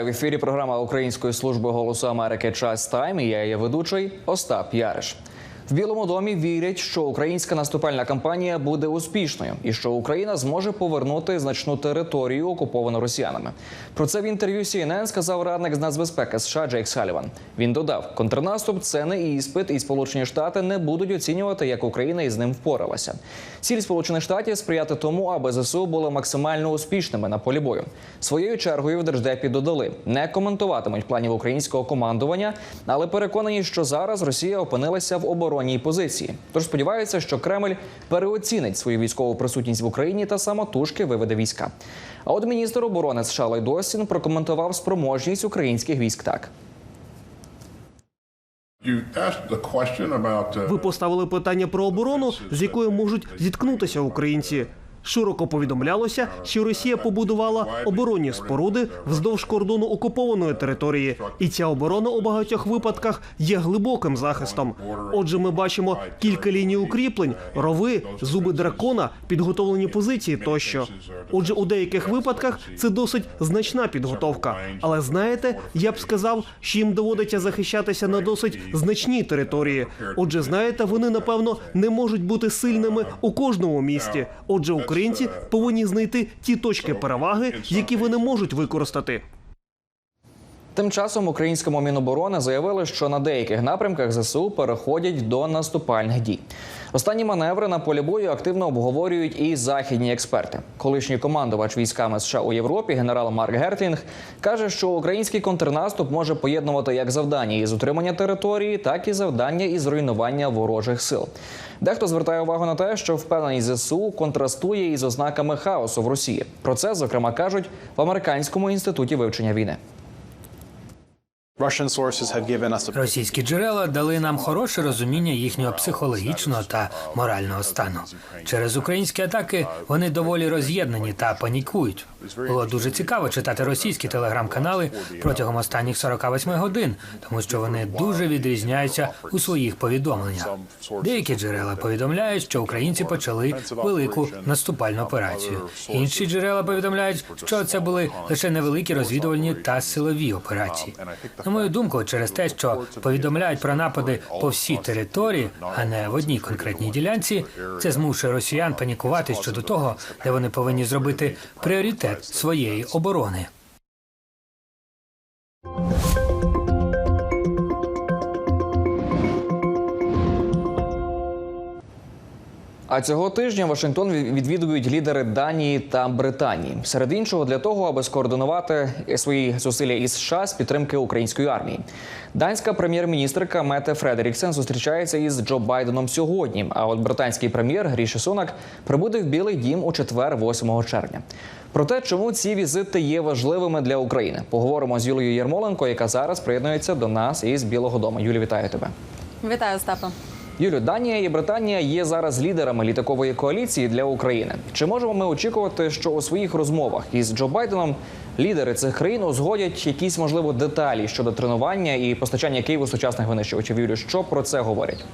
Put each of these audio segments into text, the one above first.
В ефірі програма Української служби голосу Америки Час Тайм. Я є ведучий Остап Яриш. В Білому домі вірять, що українська наступальна кампанія буде успішною і що Україна зможе повернути значну територію, окуповану росіянами. Про це в інтерв'ю CNN сказав радник з нацбезпеки США Джейк Саліван. Він додав: контрнаступ це не іспит, і Сполучені Штати не будуть оцінювати, як Україна із ним впоралася. Ціль Сполучених Штатів сприяти тому, аби ЗСУ були максимально успішними на полі бою. Своєю чергою в держдепі додали не коментуватимуть планів українського командування, але переконані, що зараз Росія опинилася в оборонній позиції. Тож сподіваються, що Кремль переоцінить свою військову присутність в Україні та самотужки виведе війська. А от міністр оборони США Лайдосін прокоментував спроможність українських військ так. About uh, Ви поставили питання про оборону, з якою можуть зіткнутися українці. Широко повідомлялося, що Росія побудувала оборонні споруди вздовж кордону окупованої території, і ця оборона у багатьох випадках є глибоким захистом. Отже, ми бачимо кілька ліній укріплень, рови, зуби дракона, підготовлені позиції тощо. Отже, у деяких випадках це досить значна підготовка. Але знаєте, я б сказав, що їм доводиться захищатися на досить значній території. Отже, знаєте, вони напевно не можуть бути сильними у кожному місті. Отже, українці повинні знайти ті точки переваги, які вони можуть використати. Тим часом українському міноборони заявили, що на деяких напрямках ЗСУ переходять до наступальних дій. Останні маневри на полі бою активно обговорюють і західні експерти. Колишній командувач військами США у Європі, генерал Марк Гертлінг, каже, що український контрнаступ може поєднувати як завдання із утримання території, так і завдання із руйнування ворожих сил. Дехто звертає увагу на те, що впевненість ЗСУ контрастує із ознаками хаосу в Росії. Про це зокрема кажуть в американському інституті вивчення війни. Російські джерела дали нам хороше розуміння їхнього психологічного та морального стану. Через українські атаки вони доволі роз'єднані та панікують. Було дуже цікаво читати російські телеграм-канали протягом останніх 48 годин, тому що вони дуже відрізняються у своїх повідомленнях. Деякі джерела повідомляють, що українці почали велику наступальну операцію. Інші джерела повідомляють, що це були лише невеликі розвідувальні та силові операції. Мою думку, через те, що повідомляють про напади по всій території, а не в одній конкретній ділянці, це змушує росіян панікувати щодо того, де вони повинні зробити пріоритет своєї оборони. А цього тижня Вашингтон відвідують лідери Данії та Британії. Серед іншого для того, аби скоординувати свої зусилля із США з підтримки української армії. Данська прем'єр-міністрка Мете Фредеріксен зустрічається із Джо Байденом сьогодні. А от британський прем'єр Гріші Сунак прибуде в Білий Дім у четвер, 8 червня. Про те, чому ці візити є важливими для України, поговоримо з Юлією Єрмоленко, яка зараз приєднується до нас із Білого Дому. Юлі, вітаю тебе. Вітаю, Остапа. Юлю, Данія і Британія є зараз лідерами літакової коаліції для України. Чи можемо ми очікувати, що у своїх розмовах із Джо Байденом лідери цих країн узгодять якісь можливо деталі щодо тренування і постачання Києву сучасних винищувачів? Юлю, що про це говорять?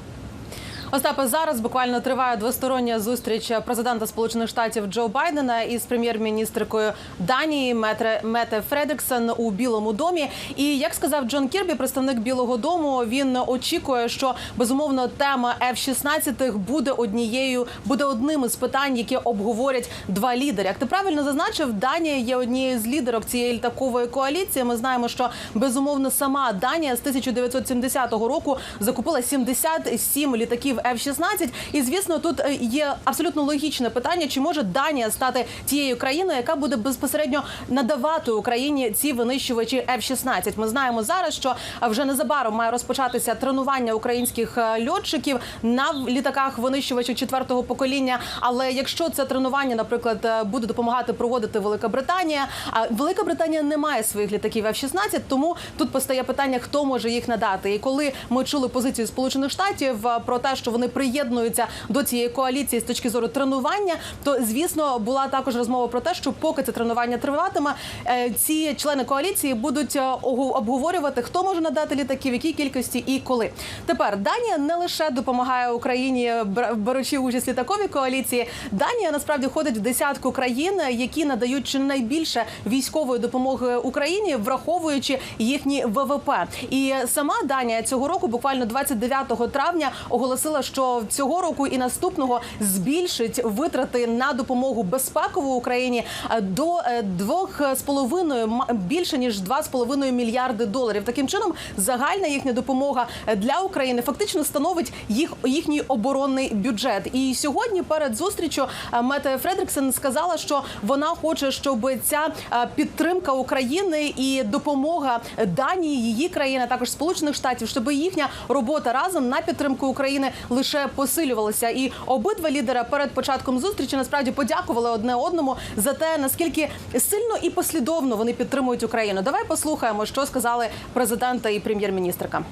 Остапа, зараз буквально триває двостороння зустріч президента Сполучених Штатів Джо Байдена із прем'єр-міністркою Данії Метре Мете Фредеріксен у Білому домі. І як сказав Джон Кірбі, представник Білого Дому, він очікує, що безумовно тема F-16 буде однією, буде одним із питань, які обговорять два лідери. Як ти правильно зазначив, Данія є однією з лідерок цієї літакової коаліції. Ми знаємо, що безумовно сама Данія з 1970 року закупила 77 літаків F-16. І звісно, тут е, є абсолютно логічне питання: чи може Данія стати тією країною, яка буде безпосередньо надавати Україні ці винищувачі F-16? Ми знаємо зараз, що вже незабаром має розпочатися тренування українських е, льотчиків на літаках винищувачів четвертого покоління. Але якщо це тренування, наприклад, е, буде допомагати проводити Велика Британія, а Велика Британія не має своїх літаків F-16, тому тут постає питання, хто може їх надати. І коли ми чули позицію Сполучених Штатів про те, що що вони приєднуються до цієї коаліції з точки зору тренування, то звісно була також розмова про те, що поки це тренування триватиме, е, ці члени коаліції будуть е, обговорювати, хто може надати літаки, в якій кількості і коли. Тепер Данія не лише допомагає Україні, бер- беручи участь в літаковій коаліції. Данія насправді входить в десятку країн, які надають чи найбільше військової допомоги Україні, враховуючи їхні ВВП. І сама Данія цього року, буквально 29 травня, оголосила, що цього року і наступного збільшить витрати на допомогу безпекову Україні е, до е, двох з половиною ма- більше ніж 2,5 мільярди доларів. Таким чином, загальна їхня допомога для України фактично становить їх їхній оборонний бюджет. І сьогодні перед зустрічю е, Мете Фредріксен сказала, що вона хоче, щоб ця е, підтримка України і допомога Данії, її країни, також Сполучених Штатів, щоб їхня робота разом на підтримку України лише посилювалися. І обидва лідера перед початком зустрічі насправді подякували одне одному за те, наскільки сильно і послідовно вони підтримують Україну. Давай послухаємо, що сказали президента і прем'єр-міністрка.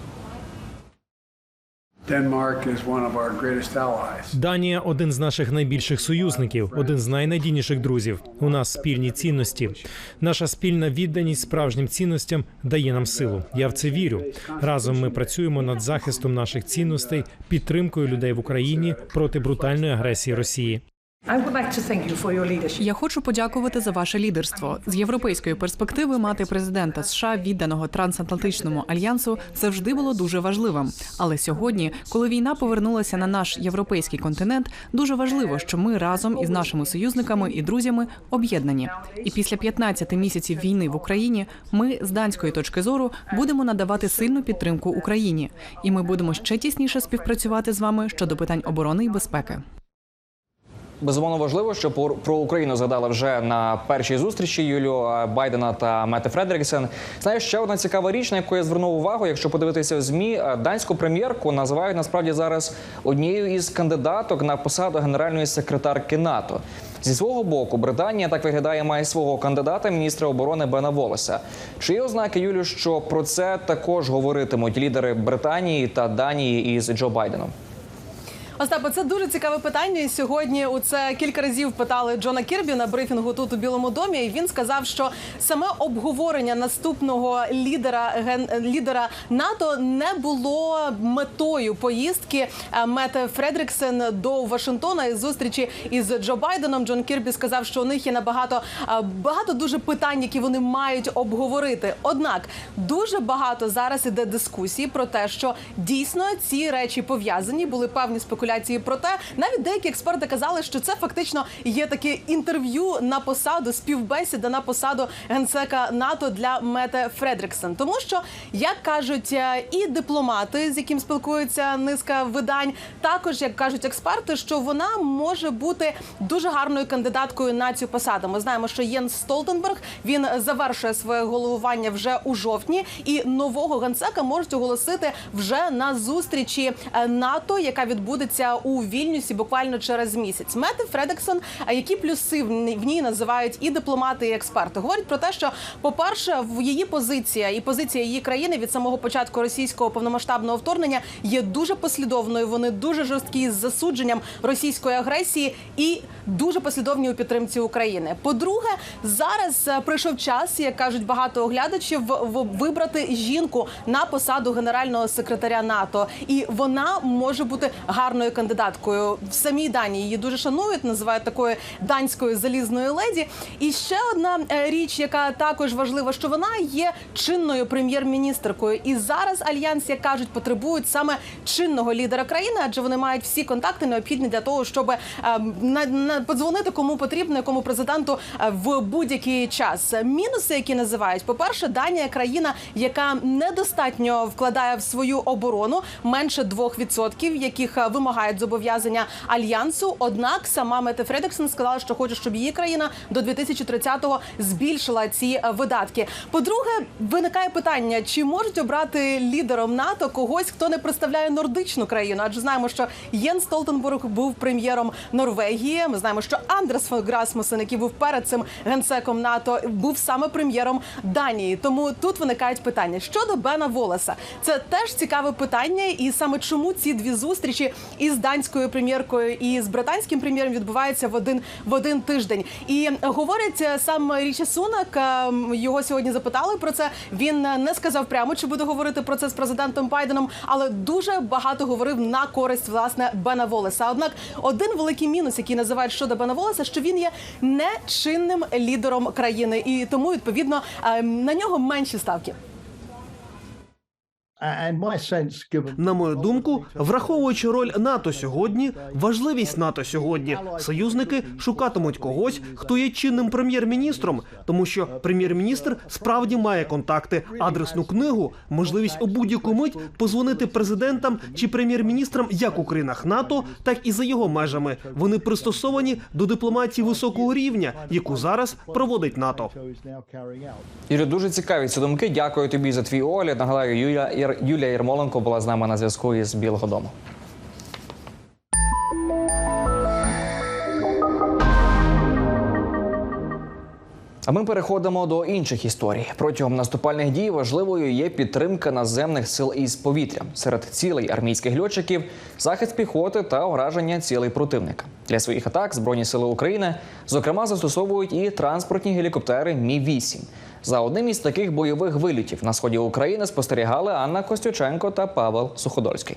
Данія один з наших найбільших союзників, один з найнадійніших друзів. У нас спільні цінності. Наша спільна відданість справжнім цінностям дає нам силу. Я в це вірю. Разом ми працюємо над захистом наших цінностей, підтримкою людей в Україні проти брутальної агресії Росії. Я хочу подякувати за ваше лідерство. З європейської перспективи мати президента США, відданого трансатлантичному альянсу, завжди було дуже важливим. Але сьогодні, коли війна повернулася на наш європейський континент, дуже важливо, що ми разом із нашими союзниками і друзями об'єднані. І після 15 місяців війни в Україні ми з данської точки зору будемо надавати сильну підтримку Україні, і ми будемо ще тісніше співпрацювати з вами щодо питань оборони і безпеки. Безумовно важливо, що про Україну згадали вже на першій зустрічі Юлію Байдена та Мети Фредеріксен. Знаю, ще одна цікава річ, на яку я звернув увагу. Якщо подивитися в змі, е, данську прем'єрку називають насправді зараз однією із кандидаток на посаду генеральної секретарки НАТО. Зі свого боку, Британія так виглядає має свого кандидата, міністра оборони Бена Волеса. Чи є ознаки Юлю, що про це також говоритимуть лідери Британії та Данії із Джо Байденом? Остапе, це дуже цікаве питання. І Сьогодні у це кілька разів питали Джона Кірбі на брифінгу тут у Білому домі. І він сказав, що саме обговорення наступного лідера ген лідера НАТО не було метою поїздки е, Мете Фредріксен до Вашингтона із зустрічі із Джо Байденом. Джон Кірбі сказав, що у них є набагато е, багато дуже питань, які вони мають обговорити. Однак дуже багато зараз іде дискусії про те, що дійсно ці речі пов'язані були певні спекуляції про те. Навіть деякі експерти казали, що це фактично є таке інтерв'ю на посаду, співбесіда на посаду генсека НАТО для Мете Фредріксен. Тому що, як кажуть е, і дипломати, з яким спілкуються низка видань, також як кажуть експерти, що вона може бути дуже гарною кандидаткою на цю посаду. Ми знаємо, що Єнс Столтенберг він завершує своє головування вже у жовтні, і нового генсека можуть оголосити вже на зустрічі е, НАТО, яка відбудеться у Вільнюсі буквально через місяць. Мети Фредексон, а які плюси в ній називають і дипломати, і експерти, говорять про те, що, по-перше, в її позиція і позиція її країни від самого початку російського повномасштабного вторгнення є дуже послідовною. Вони дуже жорсткі з засудженням російської агресії і дуже послідовні у підтримці України. По-друге, зараз е, прийшов час, як кажуть багато оглядачів, вибрати жінку на посаду генерального секретаря НАТО, і вона може бути гарною кандидаткою. В самій Данії її дуже шанують, називають такою данською залізною леді. І ще одна е, річ, яка також важлива, що вона є чинною прем'єр-міністркою. І зараз альянс, як кажуть, потребують саме чинного лідера країни, адже вони мають всі контакти необхідні для того, щоб е, подзвонити кому потрібно, якому президенту е, в будь-який час. Мінуси, які називають, по перше, Данія країна, яка недостатньо вкладає в свою оборону менше 2%, яких е, вимагають зобов'язання альянсу. Однак сама Мете Фредексон сказала, що хоче, щоб її країна до 2030-го збільшила ці е, видатки. По-друге, виникає питання: чи можуть обрати лідером НАТО когось, хто не представляє нордичну країну? Адже знаємо, що Єн Столтенберг був прем'єром Норвегії. Ми знаємо, що Андрес Грасмусен, який був перед цим генсеком НАТО, був саме прем'єром Данії. Тому тут виникають питання щодо Бена Волеса. Це теж цікаве питання, і саме чому ці дві зустрічі і із данською прем'єркою і з британським прем'єром відбувається в один в один тиждень. І говорять е, сам Річі Сунак. е, Його сьогодні запитали про це. Він е, не сказав прямо, чи буде говорити про це з президентом Байденом, але дуже багато говорив на користь власне Бена Волеса. Однак один великий мінус, який називають щодо Бена Волеса, що він є нечинним лідером країни, і тому відповідно на нього менші ставки. На мою думку, враховуючи роль НАТО сьогодні, важливість НАТО сьогодні, союзники шукатимуть когось, хто є чинним прем'єр-міністром, тому що прем'єр-міністр справді має контакти, адресну книгу, можливість у будь-яку мить позвонити президентам чи прем'єр-міністрам як у країнах НАТО, так і за його межами. Вони пристосовані до дипломатії високого рівня, яку зараз проводить НАТО. Юрій, дуже цікаві ці думки. Дякую тобі за твій огляд. Нагадаю, Юля Юлія Єрмоленко була з нами на зв'язку із Білого Дому. А ми переходимо до інших історій. Протягом наступальних дій важливою є підтримка наземних сил із повітря серед цілей армійських льотчиків, захист піхоти та ураження цілей противника. Для своїх атак збройні сили України зокрема застосовують і транспортні гелікоптери Мі 8 За одним із таких бойових вилітів на сході України спостерігали Анна Костюченко та Павел Суходольський.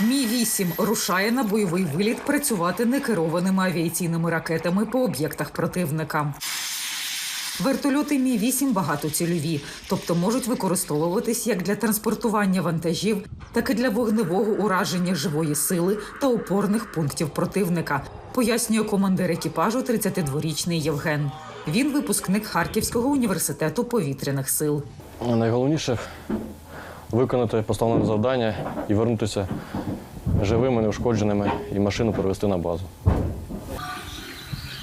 Мі 8 рушає на бойовий виліт працювати некерованими авіаційними ракетами по об'єктах противника. Вертольоти Мі 8 багатоцільові, тобто можуть використовуватись як для транспортування вантажів, так і для вогневого ураження живої сили та опорних пунктів противника, пояснює командир екіпажу 32-річний Євген. Він випускник Харківського університету повітряних сил. Найголовніше виконати поставлене завдання і вернутися живими, неушкодженими і машину перевести на базу.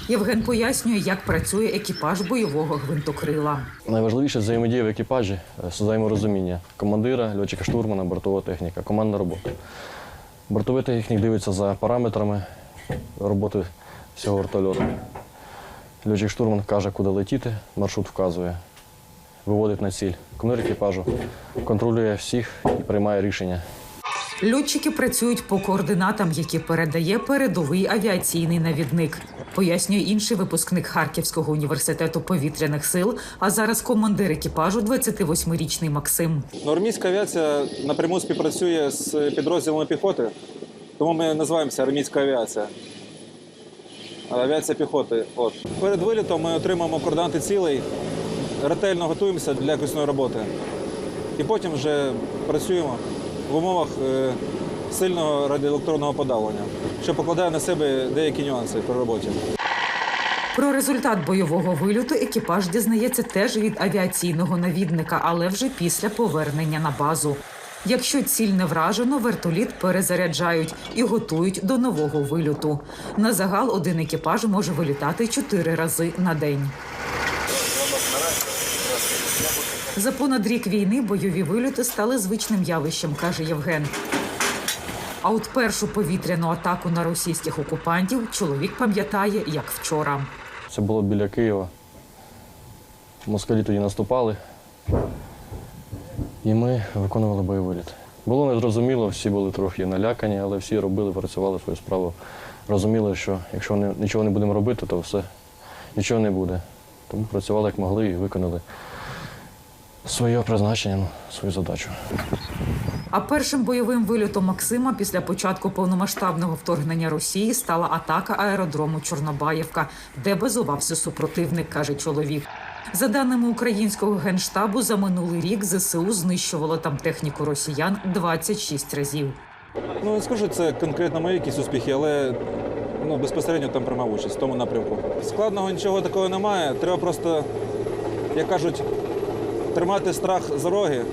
Євген пояснює, як працює екіпаж бойового гвинтокрила. Найважливіше взаємодія в екіпажі, е, взаєморозуміння командира, льотчика штурмана, бортова техніка, командна робота. Бортовий технік дивиться за параметрами роботи всього вертольоту. Льотчик штурман каже, куди летіти, маршрут вказує, виводить на ціль. Командир екіпажу контролює всіх і приймає рішення. Льотчики працюють по координатам, які передає передовий авіаційний навідник. Пояснює інший випускник Харківського університету повітряних сил, а зараз командир екіпажу 28-річний Максим. Армійська авіація напряму співпрацює з підрозділами піхоти, тому ми називаємося армійська авіація. Авіація піхоти. От. Перед вилітом ми отримаємо координати цілей, ретельно готуємося для якісної роботи. І потім вже працюємо в умовах е, сильного радіоелектронного подавлення, що покладає на себе деякі нюанси при роботі. Про результат бойового вильоту екіпаж дізнається теж від авіаційного навідника, але вже після повернення на базу. Якщо ціль не вражено, вертоліт перезаряджають і готують до нового вильоту. На загал один екіпаж може вилітати чотири рази на день. За понад рік війни бойові вильоти стали звичним явищем, каже Євген. А от першу повітряну атаку на російських окупантів чоловік пам'ятає як вчора. Це було біля Києва. Москалі тоді наступали. І ми виконували бойовий виліт. Було незрозуміло, всі були трохи налякані, але всі робили, працювали свою справу. Розуміли, що якщо нічого не будемо робити, то все нічого не буде. Тому працювали як могли і виконали своє призначення, ну, свою задачу. А першим бойовим вильотом Максима після початку повномасштабного вторгнення Росії стала атака аеродрому Чорнобаївка, де базувався супротивник, каже чоловік. За даними українського генштабу, за минулий рік ЗСУ знищувало там техніку росіян 26 разів. Ну, не скажу, це конкретно мої якісь успіхи, але ну, безпосередньо там приймав участь в тому напрямку. Складного нічого такого немає. Треба просто, як кажуть, тримати страх за роги.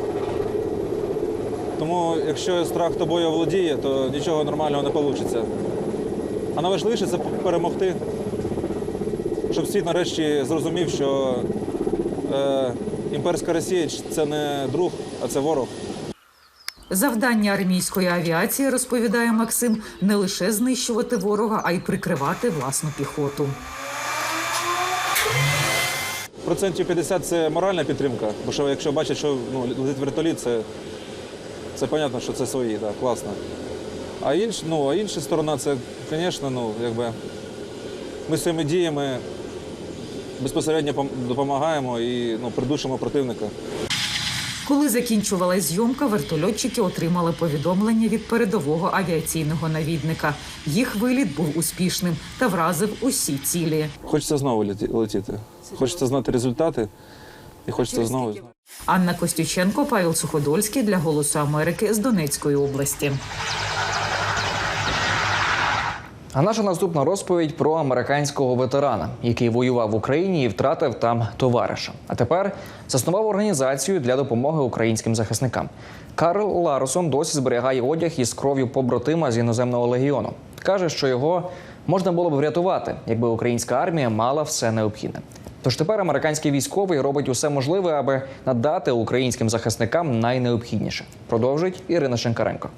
Тому якщо страх тобою володіє, то нічого нормального не вийде. А найважливіше це перемогти, щоб світ нарешті зрозумів, що е, імперська Росія це не друг, а це ворог. Завдання армійської авіації, розповідає Максим, не лише знищувати ворога, а й прикривати власну піхоту. Процентів 50 це моральна підтримка, бо що якщо бачать, що ну, летить вертоліт, це, це понятно, що це свої, так, класно. А, інш, ну, а інша сторона, це, звісно, ну, якби ми своїми діями безпосередньо допомагаємо і ну, придушимо противника. Коли закінчувалась зйомка, вертольотчики отримали повідомлення від передового авіаційного навідника. Їх виліт був успішним та вразив усі цілі. Хочеться знову летіти. Хочеться знати результати і хочеться знову. Анна Костюченко, Павел Суходольський для Голосу Америки з Донецької області. А наша наступна розповідь про американського ветерана, який воював в Україні і втратив там товариша. А тепер заснував організацію для допомоги українським захисникам. Карл Ларсон досі зберігає одяг із кров'ю побратима з іноземного легіону. каже, що його можна було б врятувати, якби українська армія мала все необхідне. Тож тепер американський військовий робить усе можливе, аби надати українським захисникам найнеобхідніше. Продовжить Ірина Шенкаренко.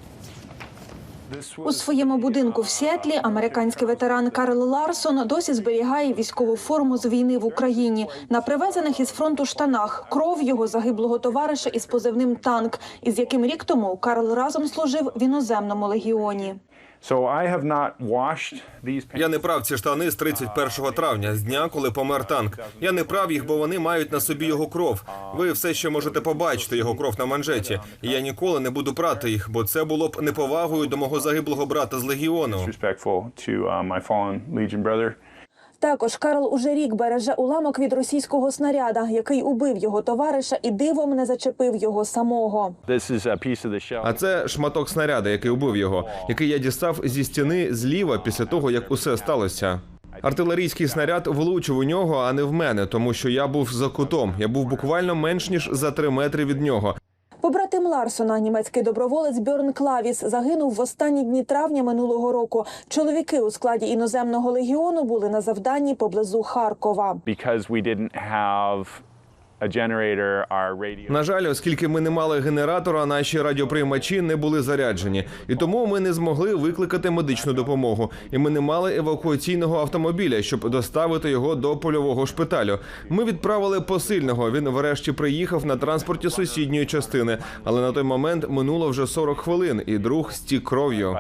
У своєму будинку в Сіетлі американський ветеран Карл Ларсон досі зберігає військову форму з війни в Україні на привезених із фронту штанах. Кров його загиблого товариша із позивним танк, із яким рік тому Карл разом служив в іноземному легіоні. Я не прав ці штани з 31 травня, з дня, коли помер танк. Я не прав їх, бо вони мають на собі його кров. Ви все ще можете побачити його кров на манжеті. І я ніколи не буду прати їх, бо це було б неповагою до мого загиблого брата з легіону. Також Карл уже рік береже уламок від російського снаряда, який убив його товариша і дивом не зачепив його самого. А це шматок снаряда, який убив його, який я дістав зі стіни зліва після того, як усе сталося. Артилерійський снаряд влучив у нього, а не в мене, тому що я був за кутом. Я був буквально менш ніж за три метри від нього. Побратим Ларсона, німецький доброволець Бьорн Клавіс, загинув в останні дні травня минулого року. Чоловіки у складі іноземного легіону були на завданні поблизу Харкова. На жаль, оскільки ми не мали генератора, наші радіоприймачі не були заряджені, і тому ми не змогли викликати медичну допомогу. І ми не мали евакуаційного автомобіля, щоб доставити його до польового шпиталю. Ми відправили посильного. Він врешті приїхав на транспорті сусідньої частини, але на той момент минуло вже 40 хвилин, і друг стік кров'ю.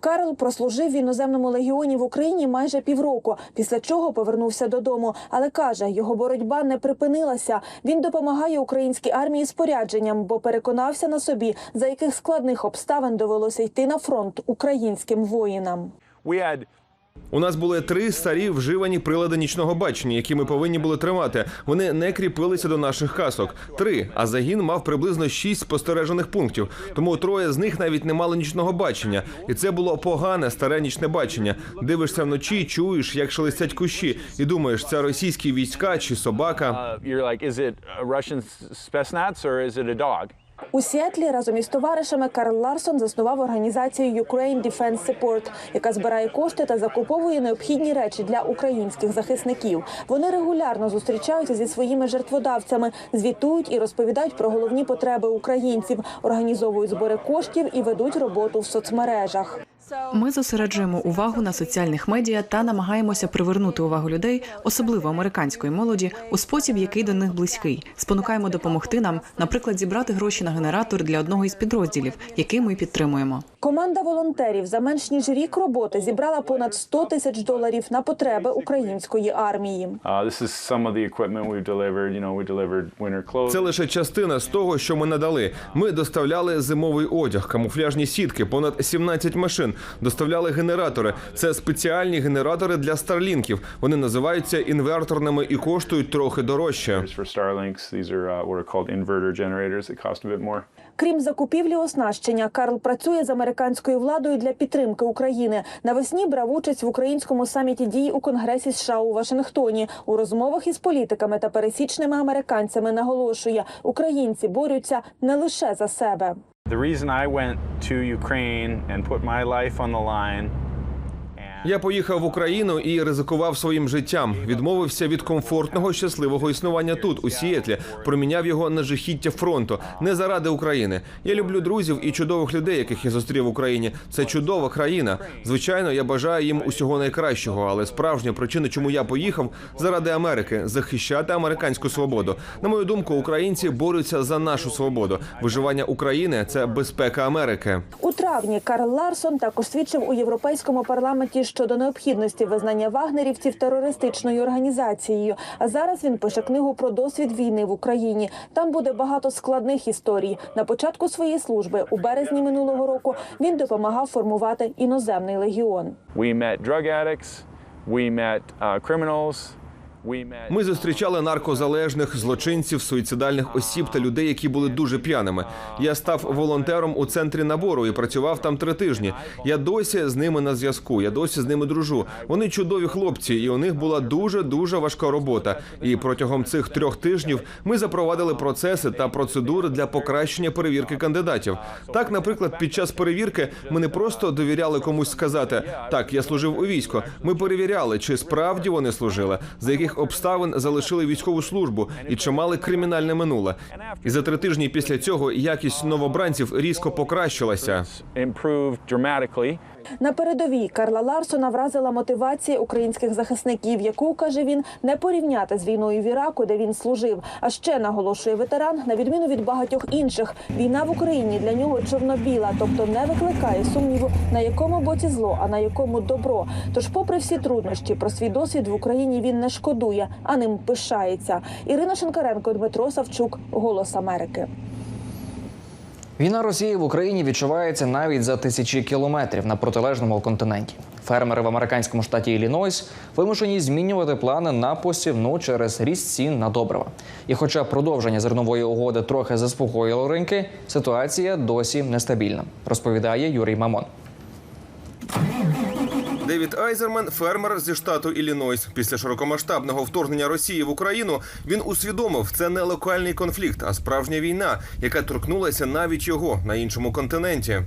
Карл прослужив в іноземному легіоні в Україні майже півроку, після чого повернувся додому. Але каже, його боротьба не припинилася. Він допомагає українській армії спорядженням, бо переконався на собі, за яких складних обставин довелося йти на фронт українським воїнам. У нас були три старі вживані прилади нічного бачення, які ми повинні були тримати. Вони не кріпилися до наших касок. Три, а загін мав приблизно шість спостережених пунктів. Тому троє з них навіть не мали нічного бачення, і це було погане старе нічне бачення. Дивишся вночі, чуєш, як шелестять кущі, і думаєш, це російські війська чи собака. У Сіетлі разом із товаришами Карл Ларсон заснував організацію Ukraine Defense Support, яка збирає кошти та закуповує необхідні речі для українських захисників. Вони регулярно зустрічаються зі своїми жертводавцями, звітують і розповідають про головні потреби українців, організовують збори коштів і ведуть роботу в соцмережах. Ми зосереджуємо увагу на соціальних медіа та намагаємося привернути увагу людей, особливо американської молоді, у спосіб, який до них близький. Спонукаємо допомогти нам, наприклад, зібрати гроші на генератор для одного із підрозділів, який ми підтримуємо. Команда волонтерів за менш ніж рік роботи зібрала понад 100 тисяч доларів на потреби української армії. Це лише частина з того, що ми надали. Ми доставляли зимовий одяг, камуфляжні сітки, понад 17 машин. Доставляли генератори. Це спеціальні генератори для старлінків. Вони називаються інверторними і коштують трохи дорожче. Крім закупівлі оснащення, Карл працює з американською владою для підтримки України. Навесні брав участь в українському саміті дій у Конгресі США у Вашингтоні. У розмовах із політиками та пересічними американцями наголошує, українці борються не лише за себе. The reason I went to Ukraine and put my life on the line Я поїхав в Україну і ризикував своїм життям. Відмовився від комфортного щасливого існування тут, у Сіетлі, проміняв його на жахіття фронту. Не заради України. Я люблю друзів і чудових людей, яких я зустрів в Україні. Це чудова країна. Звичайно, я бажаю їм усього найкращого, але справжня причина, чому я поїхав, заради Америки захищати американську свободу. На мою думку, українці борються за нашу свободу. Виживання України це безпека Америки. У травні Карл Ларсон також свідчив у європейському парламенті щодо необхідності визнання вагнерівців терористичною організацією. А зараз він пише книгу про досвід війни в Україні. Там буде багато складних історій. На початку своєї служби у березні минулого року він допомагав формувати іноземний легіон. We met drug addicts, we met uh, criminals, Ми зустрічали наркозалежних злочинців, суїцидальних осіб та людей, які були дуже п'яними. Я став волонтером у центрі набору і працював там три тижні. Я досі з ними на зв'язку. Я досі з ними дружу. Вони чудові хлопці, і у них була дуже дуже важка робота. І протягом цих трьох тижнів ми запровадили процеси та процедури для покращення перевірки кандидатів. Так, наприклад, під час перевірки ми не просто довіряли комусь сказати так, я служив у війську. Ми перевіряли, чи справді вони служили, за яких обставин залишили військову службу і чи мали кримінальне минуле. І за три тижні після цього якість новобранців різко покращилася. На передовій Карла Ларсона вразила мотивація українських захисників, яку каже він не порівняти з війною в Іраку, де він служив. А ще наголошує ветеран, на відміну від багатьох інших, війна в Україні для нього чорно-біла, тобто не викликає сумніву, на якому боці зло, а на якому добро. Тож, попри всі труднощі, про свій досвід в Україні він не шкодує, а ним пишається. Ірина Шенкаренко, Дмитро Савчук, Голос Америки. Війна Росії в Україні відчувається навіть за тисячі кілометрів на протилежному континенті. Фермери в американському штаті Іллінойс вимушені змінювати плани на посівну через ріст цін на добрива. І хоча продовження зернової угоди трохи заспокоїло ринки, ситуація досі нестабільна, розповідає Юрій Мамон. Девід Айзерман, фермер зі штату Іллінойс. Після широкомасштабного вторгнення Росії в Україну він усвідомив, це не локальний конфлікт, а справжня війна, яка торкнулася навіть його на іншому континенті.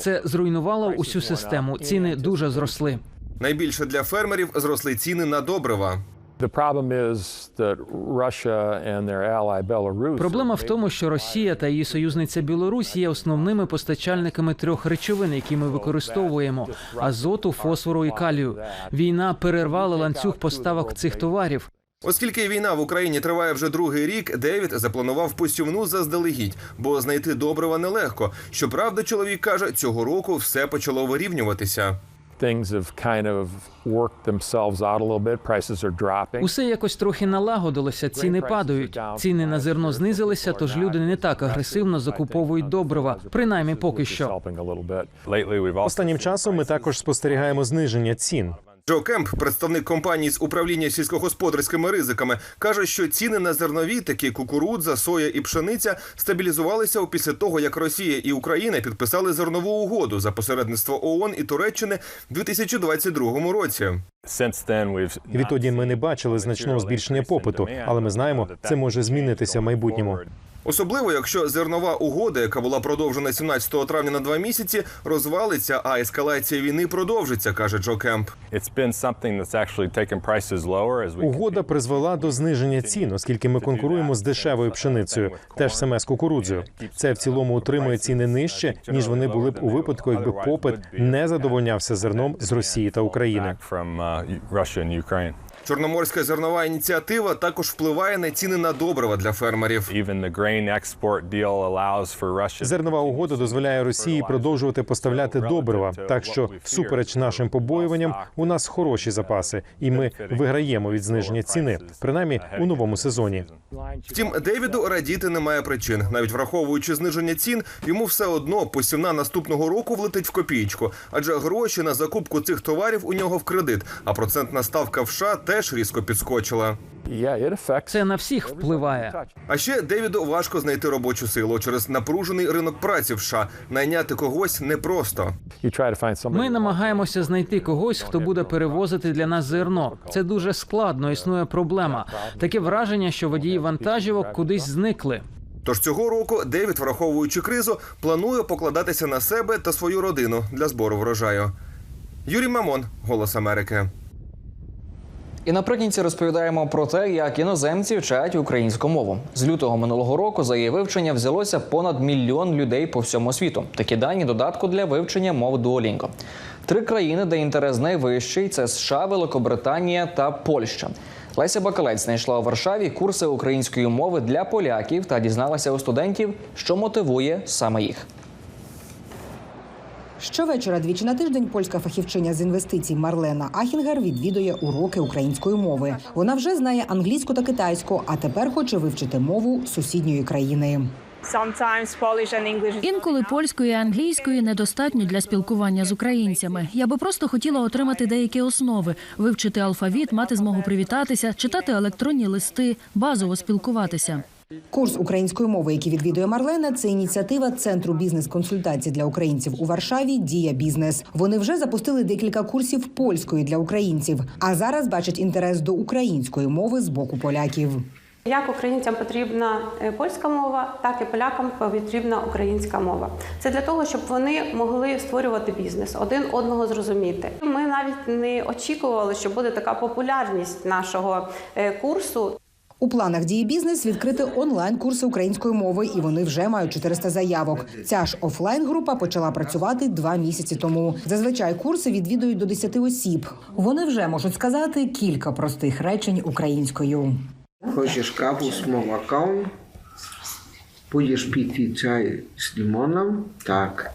Це зруйнувало усю систему. Ціни дуже зросли. Найбільше для фермерів зросли ціни на добрива. Проблема в тому, що Росія та її союзниця Білорусь є основними постачальниками трьох речовин, які ми використовуємо: азоту, фосфору і калію. Війна перервала ланцюг поставок цих товарів. Оскільки війна в Україні триває вже другий рік, Девід запланував посівну заздалегідь, бо знайти добрива нелегко. Щоправда, чоловік каже, цього року все почало вирівнюватися. Усе якось трохи налагодилося. Ціни падають. Ціни на зерно знизилися, тож люди не так агресивно закуповують добрива, принаймні поки що. Останнім часом ми також спостерігаємо зниження цін. Джо Кемп, представник компанії з управління сільськогосподарськими ризиками, каже, що ціни на зернові, такі кукурудза, соя і пшениця, стабілізувалися після того, як Росія і Україна підписали зернову угоду за посередництво ООН і Туреччини в 2022 році. Відтоді ми не бачили значного збільшення попиту, але ми знаємо, це може змінитися в майбутньому. Особливо, якщо зернова угода, яка була продовжена 17 травня на два місяці, розвалиться, а ескалація війни продовжиться, каже Джо Кемп. Угода призвела до зниження цін, оскільки ми конкуруємо з дешевою пшеницею, теж саме з кукурудзою. Це в цілому утримує ціни нижче, ніж вони були б у випадку, якби попит не задовольнявся зерном з Росії та України. Чорноморська зернова ініціатива також впливає на ціни на добрива для фермерів. Зернова угода дозволяє Росії продовжувати поставляти добрива. Так що, всупереч нашим побоюванням, у нас хороші запаси, і ми виграємо від зниження ціни, принаймні у новому сезоні. Втім, Девіду радіти немає причин. Навіть враховуючи зниження цін, йому все одно посівна наступного року влетить в копієчку, адже гроші на закупку цих товарів у нього в кредит, а процентна ставка в США теж різко підскочила. Це на всіх впливає. А ще Девіду важко знайти робочу силу через напружений ринок праці в США. Найняти когось непросто. Ми намагаємося знайти когось, хто буде перевозити для нас зерно. Це дуже складно. Існує проблема. Таке враження, що водії вантажівок кудись зникли. Тож цього року Девід, враховуючи кризу, планує покладатися на себе та свою родину для збору врожаю. Юрій Мамон, Голос Америки. І наприкінці розповідаємо про те, як іноземці вчать українську мову. З лютого минулого року за її вивчення взялося понад мільйон людей по всьому світу. Такі дані додатку для вивчення мов Duolingo. Три країни, де інтерес найвищий це США, Великобританія та Польща. Леся Бакалець знайшла у Варшаві курси української мови для поляків та дізналася у студентів, що мотивує саме їх. Щовечора двічі на тиждень польська фахівчиня з інвестицій Марлена Ахінгер відвідує уроки української мови. Вона вже знає англійську та китайську, а тепер хоче вивчити мову сусідньої країни. Інколи польської і англійської недостатньо для спілкування з українцями. Я би просто хотіла отримати деякі основи, вивчити алфавіт, мати змогу привітатися, читати електронні листи, базово спілкуватися. Курс української мови, який відвідує Марлена, це ініціатива центру бізнес-консультацій для українців у Варшаві. Дія бізнес. Вони вже запустили декілька курсів польської для українців, а зараз бачать інтерес до української мови з боку поляків. Як українцям потрібна е, польська мова, так і полякам потрібна українська мова. Це для того, щоб вони могли створювати бізнес, один одного зрозуміти. Ми навіть не очікували, що буде така популярність нашого е, курсу. У планах дії бізнес відкрити онлайн-курси української мови, і вони вже мають 400 заявок. Ця ж офлайн-група почала працювати два місяці тому. Зазвичай курси відвідують до 10 осіб. Вони вже можуть сказати кілька простих речень українською. Хочеш каву з молоком? Будеш пити чай з лимоном? Так.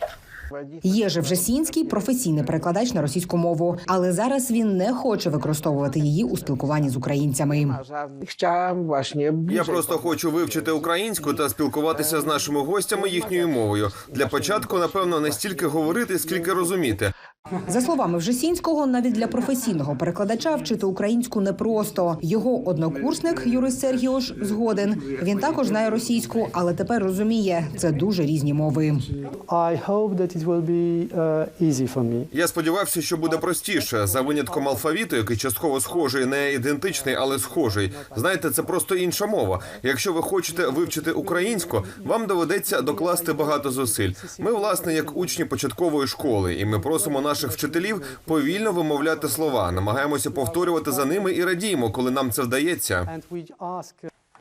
Єжи Вжесінський професійний перекладач на російську мову, але зараз він не хоче використовувати її у спілкуванні з українцями. Я просто хочу вивчити українську та спілкуватися з нашими гостями їхньою мовою. Для початку, напевно, не стільки говорити, скільки розуміти. За словами Вжесінського, навіть для професійного перекладача вчити українську непросто. Його однокурсник Юрис Сергіош згоден. Він також знає російську, але тепер розуміє, це дуже різні мови. I hope that it will be uh, easy for me. Я сподівався, що буде простіше за винятком алфавіту, який частково схожий, не ідентичний, але схожий. Знаєте, це просто інша мова. Якщо ви хочете вивчити українську, вам доведеться докласти багато зусиль. Ми, власне, як учні початкової школи, і ми просимо наших вчителів повільно вимовляти слова, намагаємося повторювати за ними і радіємо, коли нам це вдається.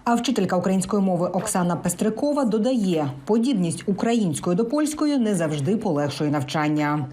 А вчителька української мови Оксана Пестрикова додає, подібність української до польської не завжди полегшує навчання.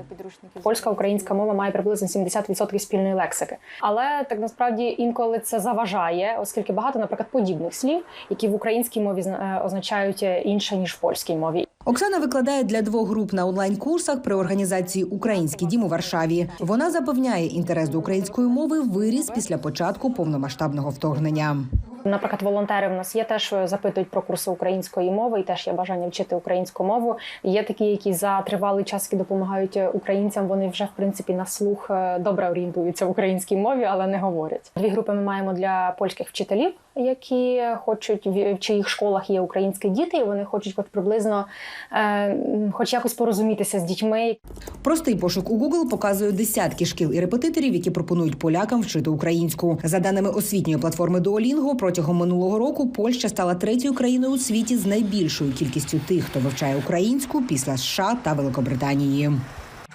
Польська українська мова має приблизно 70% спільної лексики, але так насправді інколи це заважає, оскільки багато, наприклад, подібних слів, які в українській мові е, означають інше ніж в польській мові. Оксана викладає для двох груп на онлайн-курсах при організації Український дім у Варшаві. Вона запевняє, інтерес до української мови виріс після початку повномасштабного вторгнення. Наприклад, волонтери в нас є теж запитують про курси української мови, і теж є бажання вчити українську мову. Є такі, які за тривалий час допомагають українцям. Вони вже в принципі на слух е, добре орієнтуються в українській мові, але не говорять. Дві групи ми маємо для польських вчителів, які хочуть в чиїх школах є українські діти, і вони хочуть, хоч приблизно, е, хоч якось порозумітися з дітьми. Простий пошук у Google показує десятки шкіл і репетиторів, які пропонують полякам вчити українську. За даними освітньої платформи Duolingo, протягом минулого року Польща стала третьою країною у світі з найбільшою кількістю тих, хто вивчає українську після США та Великобританії.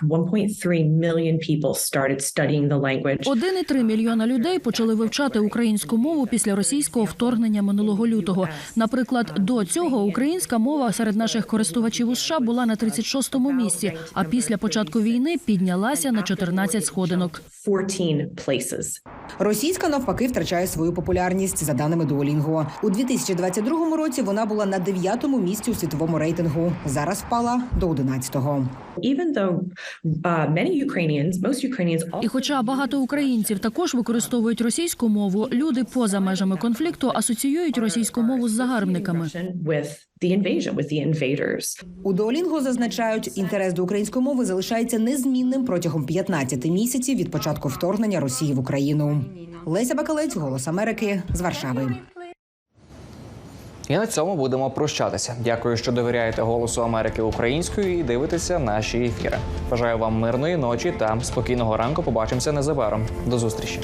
1.3 million people started studying the language. 1,3 мільйона людей почали вивчати українську мову після російського вторгнення минулого лютого. Наприклад, до цього українська мова серед наших користувачів у США була на 36-му місці, а після початку війни піднялася на 14 сходинок. 14 places. Російська навпаки втрачає свою популярність за даними Duolingo. У 2022 році вона була на дев'ятому місці у світовому рейтингу. Зараз впала до 11-го. Even though many Ukrainians, most Ukrainians І хоча багато українців також використовують російську мову, люди поза межами конфлікту асоціюють російську мову з загарбниками. with the invasion, with the invaders. У Duolingo зазначають, інтерес до української мови залишається незмінним протягом 15 місяців від початку вторгнення Росії в Україну. Леся Бакалець, Голос Америки з Варшави. І на цьому будемо прощатися. Дякую, що довіряєте голосу Америки українською і дивитеся наші ефіри. Бажаю вам мирної ночі та спокійного ранку. Побачимося незабаром. До зустрічі.